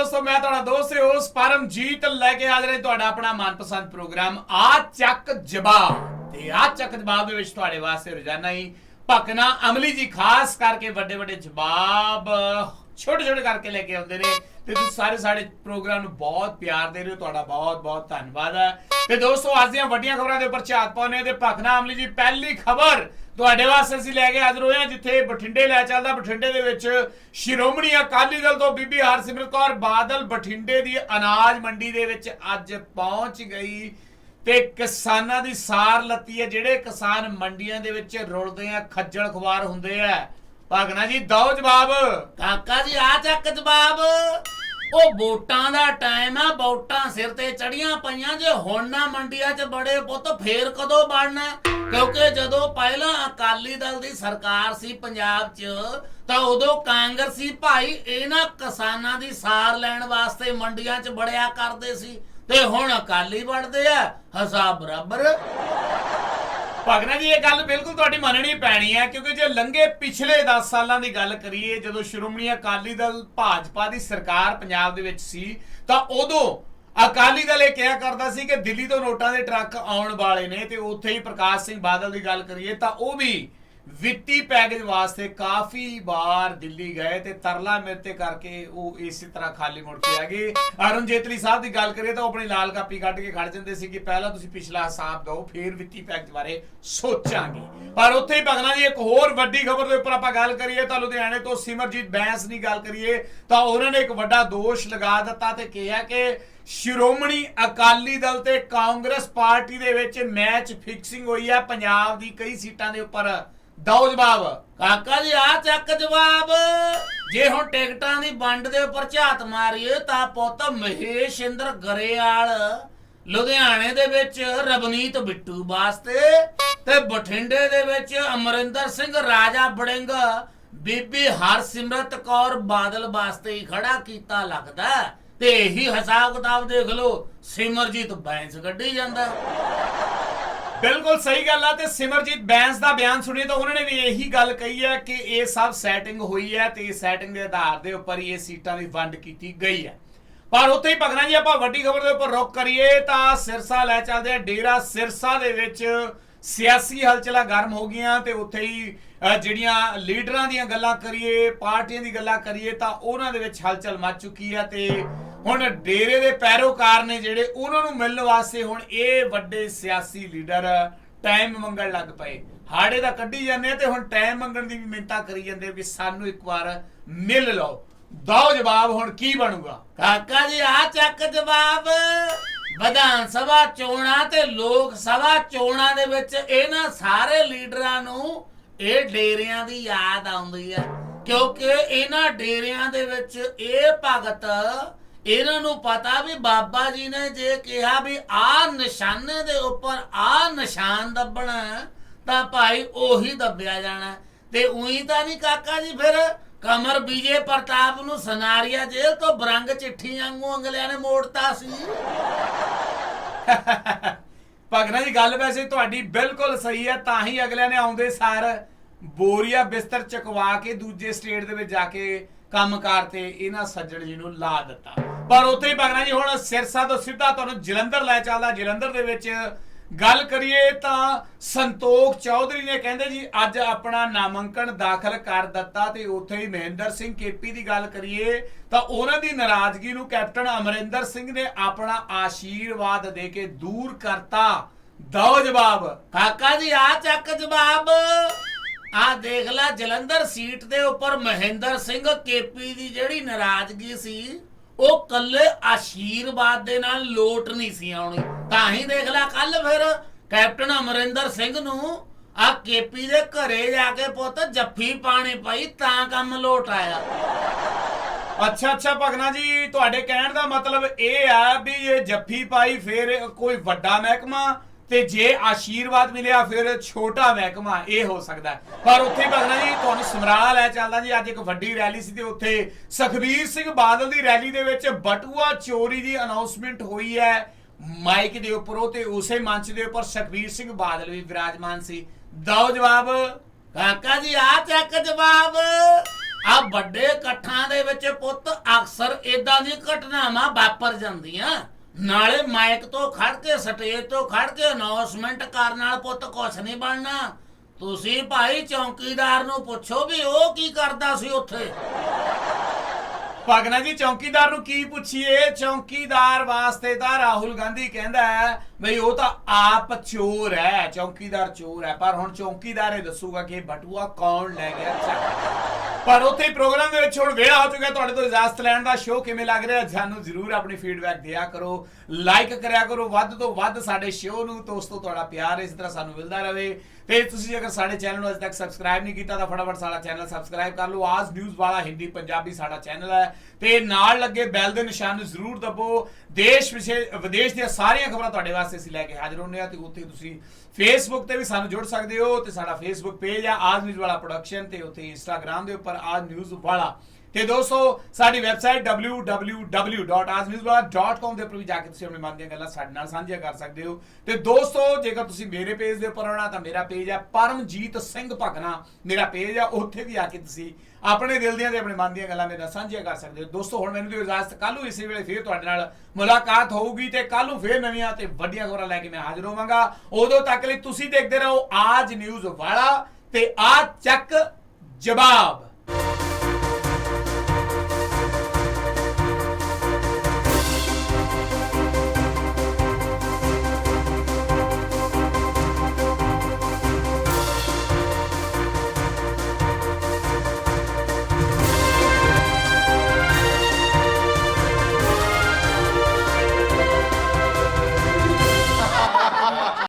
ਦੋਸਤੋ, ਮੈਂ ਤੁਹਾਡਾ ਦੋਸਤ ਉਸ ਪਰਮਜੀਤ ਲੈ ਕੇ ਹਾਜ਼ਰ ਹਾਂ ਤੁਹਾਡਾ ਆਪਣਾ ਮਨਪਸੰਦ ਪ੍ਰੋਗਰਾਮ, ਆ ਚੱਕ ਜਵਾਬ। ਤੇ ਆ ਚੱਕ ਜਵਾਬ ਦੇ ਵਿੱਚ ਤੁਹਾਡੇ ਵਾਸਤੇ ਰੋਜ਼ਾਨਾ ਹੀ ਭਕਨਾ ਅਮਲੀ ਜੀ, ਖਾਸ ਕਰਕੇ ਵੱਡੇ ਵੱਡੇ ਜਵਾਬ ਛੋਟੇ ਛੋਟੇ ਕਰਕੇ ਲੈ ਕੇ ਆਉਂਦੇ ਨੇ ਤੇ ਤੁਸੀਂ ਸਾਰੇ ਸਾਡੇ ਪ੍ਰੋਗਰਾਮ ਨੂੰ ਬਹੁਤ ਪਿਆਰ ਦੇ ਰਹੇ ਹੋ, ਤੁਹਾਡਾ ਬਹੁਤ ਬਹੁਤ ਧੰਨਵਾਦ ਹੈ। ਤੇ ਦੋਸਤੋ, ਅੱਜ ਦੀਆਂ ਵੱਡੀਆਂ ਖਬਰਾਂ ਦੇ ਉੱਪਰ ਝਾਤ ਪਾਉਣੇ ਤੇ ਭਕਨਾ ਅਮਲੀ ਜੀ ਪਹਿਲੀ ਖਬਰ ਤੁਹਾਡੇ ਵਾਸਤੇ ਅਸੀਂ ਲੈ ਕੇ ਹਾਜ਼ਰ ਹੋਏ ਹਾਂ, ਜਿੱਥੇ ਬਠਿੰਡੇ ਲੈ ਚੱਲਦਾ। ਬਠਿੰਡੇ ਦੇ ਵਿੱਚ ਸ਼੍ਰੋਮਣੀ ਅਕਾਲੀ ਦਲ ਤੋਂ ਬੀਬੀ ਹਰਸਿਮਰਤ ਕੌਰ ਬਾਦਲ ਬਠਿੰਡੇ ਦੀ ਅਨਾਜ ਮੰਡੀ ਦੇ ਵਿੱਚ ਅੱਜ ਪਹੁੰਚ ਗਈ ਤੇ ਕਿਸਾਨਾਂ ਦੀ ਸਾਰ ਲੱਤੀ ਹੈ, ਜਿਹੜੇ ਕਿਸਾਨ ਮੰਡੀਆਂ ਦੇ ਵਿੱਚ ਰੁਲਦੇ ਆ, ਖੱਜਲ ਖਵਾਰ ਹੁੰਦੇ ਆ। ਭਗਨਾ ਜੀ ਦੋ ਜਵਾਬ। ਕਾਕਾ ਜੀ, ਆ ਚੱਕ ਜਵਾਬ। ਉਹ ਵੋਟਾਂ ਦਾ ਟਾਈਮ ਆ, ਵੋਟਾਂ ਸਿਰ ਤੇ ਚੜੀਆਂ ਪਈਆਂ ਜੇ ਹੁਣ ਨਾ ਮੰਡੀਆਂ 'ਚ ਬੜੇ ਪੁੱਤ, ਫੇਰ ਕਦੋਂ ਬਣਨਾ? ਕਿਉਂਕਿ ਜਦੋਂ ਪਹਿਲਾਂ ਅਕਾਲੀ ਦਲ ਦੀ ਸਰਕਾਰ ਸੀ ਪੰਜਾਬ 'ਚ, ਤਾਂ ਉਦੋਂ ਕਾਂਗਰਸੀ ਭਾਈ ਇਹਨਾਂ ਕਿਸਾਨਾਂ ਦੀ ਸਾਰ ਲੈਣ ਵਾਸਤੇ ਮੰਡੀਆਂ 'ਚ ਬੜਿਆ ਕਰਦੇ ਸੀ। ਤੇ ਹੁਣ ਅਕਾਲੀ ਵੜਦੇ ਆ, ਹਿਸਾਬ ਬਰਾਬਰ। ਭਗਨਾ ਜੀ, ਇਹ ਗੱਲ ਬਿਲਕੁਲ ਤੁਹਾਡੀ ਮੰਨਣੀ ਪੈਣੀ ਹੈ, ਕਿਉਂਕਿ ਜੇ ਲੰਘੇ ਪਿਛਲੇ 10 ਸਾਲਾਂ ਦੀ ਗੱਲ ਕਰੀਏ, ਜਦੋਂ ਸ਼੍ਰੋਮਣੀ ਅਕਾਲੀ ਦਲ ਭਾਜਪਾ ਦੀ ਸਰਕਾਰ ਪੰਜਾਬ ਦੇ ਵਿੱਚ ਸੀ, ਤਾਂ ਉਦੋਂ ਅਕਾਲੀ ਦਲ ਇਹ ਕਿਹਾ ਕਰਦਾ ਸੀ ਕਿ ਦਿੱਲੀ ਤੋਂ ਨੋਟਾਂ ਦੇ ਟਰੱਕ ਆਉਣ ਵਾਲੇ ਨੇ, ਤੇ ਉੱਥੇ ਹੀ ਪ੍ਰਕਾਸ਼ ਸਿੰਘ ਬਾਦਲ ਦੀ ਗੱਲ ਕਰੀਏ, ਤਾਂ ਉਹ ਵੀ ਵਿੱਤੀ ਪੈਕੇਜ ਵਾਸਤੇ ਕਾਫੀ ਵਾਰ ਦਿੱਲੀ ਗਏ ਤੇ ਤਰਲਾ ਮਿਰਤੇ ਕਰਕੇ ਉਹ ਇਸੇ ਤਰ੍ਹਾਂ ਖਾਲੀ ਮੁੜ ਕੇ ਆ ਗਏ। ਅਰੁਣ ਜੇਤਲੀ ਸਾਹਿਬ ਦੀ ਗੱਲ ਕਰੀਏ ਤਾਂ ਉਹ ਆਪਣੀ ਲਾਲ ਕਾਪੀ ਕੱਢ ਕੇ ਖੜ ਜਾਂਦੇ ਸੀ ਕਿ ਪਹਿਲਾਂ ਤੁਸੀਂ ਪਿਛਲਾ ਹਿਸਾਬ ਦਿਓ, ਫਿਰ ਵਿੱਤੀ ਪੈਕੇਜ ਬਾਰੇ ਸੋਚਾਂਗੇ। ਪਰ ਉੱਥੇ ਹੀ ਭਗਨਾ ਜੀ, ਇੱਕ ਹੋਰ ਵੱਡੀ ਖਬਰ ਦੇ ਉੱਪਰ ਆਪਾਂ ਗੱਲ ਕਰੀਏ ਤਾਂ ਲੁਧਿਆਣੇ ਤੋਂ ਸਿਮਰਜੀਤ ਬੈਂਸ ਦੀ ਗੱਲ ਕਰੀਏ ਤਾਂ ਉਹਨਾਂ ਨੇ ਇੱਕ ਵੱਡਾ ਦੋਸ਼ ਲਗਾ ਦਿੱਤਾ ਤੇ ਕਿਹਾ ਕਿ ਸ਼੍ਰੋਮਣੀ ਅਕਾਲੀ ਦਲ ਤੇ ਕਾਂਗਰਸ ਪਾਰਟੀ ਦੇ ਵਿੱਚ ਮੈਚ ਫਿਕਸਿੰਗ ਹੋਈ ਹੈ ਪੰਜਾਬ ਦੀ ਕਈ ਸੀਟਾਂ ਦੇ ਉੱਪਰ ਦੋ ਜਵਾਬ। ਕਾਕਾ ਜੀ ਆ ਚੱਕ ਜਵਾਬ। ਜੇ ਹੁਣ ਟਿਕਟਾਂ ਦੀ ਵੰਡ ਦੇ ਉੱਪਰ ਝਾਤ ਮਾਰੀਏ, ਤਾਂ ਪੁੱਤ ਮਹੇਸ਼ ਇੰਦਰ ਗਰੇਵਾਲ, ਲੁਧਿਆਣੇ ਦੇ ਵਿੱਚ ਰਵਨੀਤ ਬਿੱਟੂ ਵਾਸਤੇ ਤੇ ਬਠਿੰਡੇ ਦੇ ਵਿੱਚ ਅਮਰਿੰਦਰ ਸਿੰਘ, ਰਾਜਾ ਬੜਿੰਗ, ਬੀਬੀ ਹਰਸਿਮਰਤ ਕੌਰ ਬਾਦਲ ਵਾਸਤੇ ਹੀ ਖੜਾ ਕੀਤਾ ਲੱਗਦਾ ਤੇ ਇਹੀ ਹਿਸਾਬ ਕਿਤਾਬ ਦੇਖ ਲਓ, ਸਿਮਰਜੀਤ ਬੈਂਸ ਕੱਢੀ ਜਾਂਦਾ। ਬਿਲਕੁਲ ਸਹੀ ਗੱਲ ਆ ਤੇ ਸਿਮਰਜੀਤ ਬੈਂਸ ਦਾ ਬਿਆਨ ਸੁਣੀਏ ਤਾਂ ਉਹਨਾਂ ਨੇ ਵੀ ਇਹੀ ਗੱਲ ਕਹੀ ਹੈ ਕਿ ਇਹ ਸਭ ਸੈਟਿੰਗ ਹੋਈ ਹੈ ਤੇ ਇਸ ਸੈਟਿੰਗ ਦੇ ਆਧਾਰ ਦੇ ਉੱਪਰ ਹੀ ਇਹ ਸੀਟਾਂ ਦੀ ਵੰਡ ਕੀਤੀ ਗਈ ਹੈ। ਪਰ ਉੱਥੇ ਹੀ ਭਗਣਾ ਜੀ, ਆਪਾਂ ਵੱਡੀ ਖਬਰ ਦੇ ਉੱਪਰ ਰੁਕ ਕਰੀਏ ਤਾਂ ਸਿਰਸਾ ਲੈ ਚੱਲਦੇ ਆ ਡੇਰਾ ਸਿਰਸਾ ਦੇ ਵਿੱਚ ਸਿਆਸੀ ਹਲਚਲਾਂ ਗਰਮ ਹੋ ਗਈਆਂ ਤੇ ਉੱਥੇ ਹੀ ਜਿਹੜੀਆਂ ਲੀਡਰਾਂ ਦੀਆਂ ਗੱਲਾਂ ਕਰੀਏ, ਪਾਰਟੀਆਂ ਦੀ ਗੱਲਾਂ ਕਰੀਏ, ਤਾਂ ਉਹਨਾਂ ਦੇ ਵਿੱਚ ਹਲਚਲ ਮਚ ਚੁੱਕੀ ਹੈ ਤੇ ਹੁਣ ਡੇਰੇ ਦੇ ਪੈਰੋਕਾਰ ਨੇ ਜਿਹੜੇ ਉਹਨਾਂ ਨੂੰ ਮਿਲਣ ਵਾਸਤੇ ਹੁਣ ਇਹ ਵੱਡੇ ਸਿਆਸੀ ਲੀਡਰ ਟਾਈਮ ਮੰਗਣ ਲੱਗ ਪਏ। ਹਾੜੇ ਦਾ ਕੱਢੀ ਜਾਂਦੇ ਤੇ ਹੁਣ ਟਾਈਮ ਮੰਗਣ ਦੀ ਵੀ ਮਿੰਤਾ ਕਰੀ ਜਾਂਦੇ ਵੀ ਸਾਨੂੰ ਇੱਕ ਵਾਰ ਮਿਲ ਲਓ। ਦੋ ਜਵਾਬ ਹੁਣ ਕੀ ਬਣੂਗਾ? ਕਾਕਾ ਜੀ, ਆ ਚੱਕ ਜਵਾਬ। ਵਿਧਾਨ ਸਭਾ ਚੋਣਾਂ ਤੇ ਲੋਕ ਸਭਾ ਚੋਣਾਂ ਦੇ ਵਿੱਚ ਇਹਨਾਂ ਸਾਰੇ ਲੀਡਰਾਂ ਨੂੰ ਇਹ ਡੇਰਿਆਂ ਦੀ ਯਾਦ ਆਉਂਦੀ ਹੈ ਕਿਉਂਕਿ ਇਹਨਾਂ ਡੇਰਿਆਂ ਦੇ ਵਿੱਚ ਇਹ ਭਗਤ, ਇਹਨਾਂ ਨੂੰ ਪਤਾ ਵੀ ਬਾਬਾ ਜੀ ਨੇ ਜੇ ਕਿਹਾ ਵੀ ਆ ਨਿਸ਼ਾਨੇ ਦੇ ਉੱਪਰ ਆ ਨਿਸ਼ਾਨ ਦੱਬਣਾ, ਤਾਂ ਭਾਈ ਉਹੀ ਦੱਬਿਆ ਜਾਣਾ। ਤੇ ਉਹੀ ਤਾਂ ਨਹੀਂ ਕਾਕਾ ਜੀ, ਫਿਰ ਕਮਰ ਵਿਜੇ ਪ੍ਰਤਾਪ ਨੂੰ ਸਨਾਰੀਆ ਜੇਲ੍ਹ ਤੋਂ ਬਰੰਗ ਚਿੱਠੀ ਵਾਂਗੂ ਅੰਗਲਿਆਂ ਨੇ ਮੋੜਤਾ ਸੀ। ਭਗਨਾ ਜੀ, ਗੱਲ ਵੈਸੇ ਤੁਹਾਡੀ ਬਿਲਕੁਲ ਸਹੀ ਹੈ, ਤਾਂ ਹੀ ਅਗਲਿਆਂ ਨੇ ਆਉਂਦੇ ਸਾਰ ਬੋਰੀਆ ਬਿਸਤਰ ਚਕਵਾ ਕੇ ਦੂਜੇ ਸਟੇਟ ਦੇ ਵਿੱਚ ਜਾ ਕੇ ਕੰਮਕਾਰ ਤੇ ਇਹਨਾਂ ਸੱਜਣ ਜੀ ਨੂੰ ਲਾ ਦਿੱਤਾ। ਪਰ ਉੱਥੇ ਹੀ ਭਗਨਾ ਜੀ, ਹੁਣ ਸਿਰਸਾ ਤੋਂ ਸਿੱਧਾ ਤੁਹਾਨੂੰ ਜਲੰਧਰ ਲੈ ਚੱਲਦਾ, ਜਲੰਧਰ ਦੇ ਵਿੱਚ ਗੱਲ ਕਰੀਏ ਤਾਂ ਸੰਤੋਖ ਚੌਧਰੀ ਨੇ ਕਹਿੰਦੇ ਜੀ, ਅੱਜ ਆਪਣਾ ਨਾਮਾਂਕਨ ਦਾਖਲ ਕਰ ਦਿੱਤਾ ਤੇ ਉੱਥੇ ਹੀ ਮਹਿੰਦਰ ਸਿੰਘ ਕੇਪੀ ਦੀ ਗੱਲ ਕਰੀਏ ਤਾਂ ਉਹਨਾਂ ਦੀ ਨਾਰਾਜ਼ਗੀ ਨੂੰ ਕੈਪਟਨ ਅਮਰਿੰਦਰ ਸਿੰਘ ਨੇ ਆਪਣਾ ਆਸ਼ੀਰਵਾਦ ਦੇ ਕੇ ਦੂਰ ਕਰਤਾ। ਦੋ ਜਵਾਬ। ਕਾਕਾ ਜੀ ਆ ਚੱਕ ਜਵਾਬ। ਆ ਦੇਖ ਲੈ, ਜਲੰਧਰ ਸੀਟ ਦੇ ਉੱਪਰ ਮਹਿੰਦਰ ਸਿੰਘ ਕੇਪੀ ਦੀ ਜਿਹੜੀ ਨਾਰਾਜ਼ਗੀ ਸੀ ਉਹ ਕੱਲੇ ਆਸ਼ੀਰਵਾਦ ਦੇ ਨਾਲ ਲੋਟ ਨਹੀਂ ਸੀ ਆਉਣੀ। ਤਾਂ ਹੀ ਦੇਖ ਲੈ ਕੱਲ ਫਿਰ ਕੈਪਟਨ ਅਮਰਿੰਦਰ ਸਿੰਘ ਨੂੰ ਆ ਕੇਪੀ ਦੇ ਘਰੇ ਜਾ ਕੇ ਪੁੱਤ ਜੱਫੀ ਪਾਣੀ ਪਈ ਤਾਂ ਕੰਮ ਲੋਟ ਆਇਆ। ਅੱਛਾ ਅੱਛਾ ਭਗਨਾ ਜੀ, ਤੁਹਾਡੇ ਕਹਿਣ ਦਾ ਮਤਲਬ ਇਹ ਆ ਵੀ ਇਹ ਜੱਫੀ ਪਾਈ, ਫੇਰ ਕੋਈ ਵੱਡਾ ਮਹਿਕਮਾ ਤੇ ਜੇ ਆਸ਼ੀਰਵਾਦ ਮਿਲਿਆ ਫਿਰ ਛੋਟਾ ਮਹਿਕਮਾ, ਇਹ ਹੋ ਸਕਦਾ ਪਰ ਉੱਥੇ ਭਗਨਾ ਜੀ, ਤੁਹਾਨੂੰ ਸਮਰਾਲਾ ਲੈ ਚੱਲਦਾ ਜੀ। ਅੱਜ ਇੱਕ ਵੱਡੀ ਰੈਲੀ ਸੀ ਤੇ ਉੱਥੇ ਸੁਖਬੀਰ ਸਿੰਘ ਬਾਦਲ ਦੀ ਰੈਲੀ ਦੇ ਵਿੱਚ ਬਟੂਆ ਚੋਰੀ ਦੀ ਅਨਾਉਂਸਮੈਂਟ ਹੋਈ ਹੈ ਮਾਈਕ ਦੇ ਉੱਪਰੋਂ ਤੇ ਉਸੇ ਮੰਚ ਦੇ ਉੱਪਰ ਸੁਖਬੀਰ ਸਿੰਘ ਬਾਦਲ ਵੀ ਵਿਰਾਜਮਾਨ ਸੀ। ਦਓ ਜਵਾਬ, ਕਾਕਾ ਜੀ, ਆ ਚੱਕ ਜਵਾਬ। ਆ ਵੱਡੇ ਇਕੱਠਾਂ ਦੇ ਵਿੱਚ ਪੁੱਤ, ਅਕਸਰ ਇਦਾਂ ਦੀ ਘਟਨਾਵਾਂ ਵਾਪਰ ਜਾਂਦੀਆਂ। ਨਾਲੇ ਮਾਈਕ ਤੋਂ ਖੜ ਕੇ, ਸਟੇਜ ਤੋਂ ਖੜ ਕੇ ਅਨਾਉਂਸਮੈਂਟ ਕਰਨ ਨਾਲ ਪੁੱਤ ਕੁਛ ਨਹੀਂ ਬਣਨਾ। ਤੁਸੀਂ ਭਾਈ ਚੌਕੀਦਾਰ ਨੂੰ ਪੁੱਛੋ ਵੀ ਉਹ ਕੀ ਕਰਦਾ ਸੀ ਉੱਥੇ। ਭਗਨਾ ਜੀ, ਚੌਕੀਦਾਰ ਨੂੰ ਕੀ ਪੁੱਛੀਏ? ਚੌਕੀਦਾਰ ਵਾਸਤੇ ਤਾਂ ਰਾਹੁਲ ਗਾਂਧੀ ਕਹਿੰਦਾ ਹੈ ਬਈ ਉਹ ਤਾਂ ਆਪ ਚੋਰ ਹੈ, ਚੌਕੀਦਾਰ ਚੋਰ ਹੈ, ਪਰ ਹੁਣ ਚੌਕੀਦਾਰ ਇਹ ਦੱਸੂਗਾ ਕਿ ਬਟੂਆ ਕੌਣ ਲੈ ਗਿਆ? ਚੱਕ ਪਰ ਉੱਥੇ ਪ੍ਰੋਗਰਾਮ ਦੇ ਵਿੱਚ ਹੁਣ ਵੇਲਾ ਹੋ ਚੁੱਕਿਆ ਤੁਹਾਡੇ ਤੋਂ ਇਜਾਜ਼ਤ ਲੈਣ ਦਾ ਸ਼ੋਅ ਕਿਵੇਂ ਲੱਗ ਰਿਹਾ? ਸਾਨੂੰ ਜਰੂਰ ਆਪਣੀ ਫੀਡਬੈਕ ਦਿਆ ਕਰੋ ਲਾਈਕ ਕਰਿਆ ਕਰੋ, ਵੱਧ ਤੋਂ ਵੱਧ ਸਾਡੇ ਸ਼ੋਅ ਨੂੰ, ਦੋਸਤੋ, ਤੁਹਾਡਾ ਪਿਆਰ ਇਸ ਤਰ੍ਹਾਂ ਸਾਨੂੰ ਮਿਲਦਾ ਰਹੇ। ਤੇ ਤੁਸੀਂ ਅਗਰ ਸਾਡੇ ਚੈਨਲ ਨੂੰ ਅਜੇ ਤੱਕ ਸਬਸਕ੍ਰਾਈਬ ਨਹੀਂ ਕੀਤਾ, ਤਾਂ ਫਟਾਫਟ ਸਾਡਾ ਚੈਨਲ ਸਬਸਕ੍ਰਾਈਬ ਕਰ ਲਓ। ਆਜ ਨਿਊਜ਼ ਵਾਲਾ ਹਿੰਦੀ ਪੰਜਾਬੀ ਸਾਡਾ ਚੈਨਲ ਹੈ। ਤੇ ਨਾਲ ਲੱਗੇ ਬੈਲ ਦੇ ਨਿਸ਼ਾਨ ਨੂੰ ਜ਼ਰੂਰ ਦਬੋ। ਦੇਸ਼ ਵਿਸ਼ੇ ਵਿਦੇਸ਼ ਦੀਆਂ ਸਾਰੀਆਂ ਖਬਰਾਂ ਤੁਹਾਡੇ ਵਾਸਤੇ ਅਸੀਂ ਲੈ ਕੇ ਹਾਜ਼ਰ ਹੁੰਦੇ ਆ ਤੇ ਉੱਥੇ ਤੁਸੀਂ ਫੇਸਬੁੱਕ ਤੇ ਵੀ ਸਾਨੂੰ ਜੁੜ ਸਕਦੇ ਹੋ ਤੇ ਸਾਡਾ ਫੇਸਬੁੱਕ ਪੇਜ ਆ ਆਜ ਨਿਊਜ਼ ਵਾਲਾ ਪ੍ਰੋਡਕਸ਼ਨ ਤੇ ਉੱਥੇ ਇੰਸਟਾਗ੍ਰam ਦੇ ਉੱਪਰ ਆਜ ਨਿਊਜ਼ ਵਾਲਾ ਤੇ ਦੋਸਤੋ, ਸਾਡੀ ਵੈਬਸਾਈਟ www.azmizwala.com ਦੇ ਉੱਪਰ ਵੀ ਜਾ ਕੇ ਤੁਸੀਂ ਆਪਣੇ ਮਨ ਦੀਆਂ ਗੱਲਾਂ ਸਾਡੇ ਨਾਲ ਸਾਂਝੀਆਂ ਕਰ ਸਕਦੇ ਹੋ। ਤੇ ਦੋਸਤੋ, ਜੇਕਰ ਤੁਸੀਂ ਮੇਰੇ ਪੇਜ ਦੇ ਉੱਪਰ ਆਉਣਾ, ਤਾਂ ਮੇਰਾ ਪੇਜ ਹੈ ਪਰਮਜੀਤ ਸਿੰਘ ਭਗਨਾ। ਮੇਰਾ ਪੇਜ ਹੈ, ਉੱਥੇ ਵੀ ਆ ਕੇ ਤੁਸੀਂ ਆਪਣੇ ਦਿਲ ਦੀਆਂ ਤੇ ਆਪਣੇ ਮਨ ਦੀਆਂ ਗੱਲਾਂ ਮੇਰੇ ਨਾਲ ਸਾਂਝੀਆਂ ਕਰ ਸਕਦੇ ਹੋ। ਦੋਸਤੋ, ਹੁਣ ਮੈਨੂੰ ਦਿਓ ਇਜਾਜ਼ਤ ਕੱਲ ਨੂੰ ਇਸੇ ਵੇਲੇ ਫੇਰ ਤੁਹਾਡੇ ਨਾਲ ਮੁਲਾਕਾਤ ਹੋਊਗੀ ਤੇ ਕੱਲ ਨੂੰ ਫੇਰ ਨਵੀਆਂ ਤੇ ਵੱਡੀਆਂ ਖਬਰਾਂ ਲੈ ਕੇ ਮੈਂ ਹਾਜ਼ਰ ਹੋਵਾਂਗਾ। ਉਦੋਂ ਤੱਕ ਲਈ ਤੁਸੀਂ ਦੇਖਦੇ ਰਹੋ ਆਜ ਨਿਊਜ਼ ਵਾਲਾ ਤੇ ਆ ਚੱਕ ਜਵਾਬ।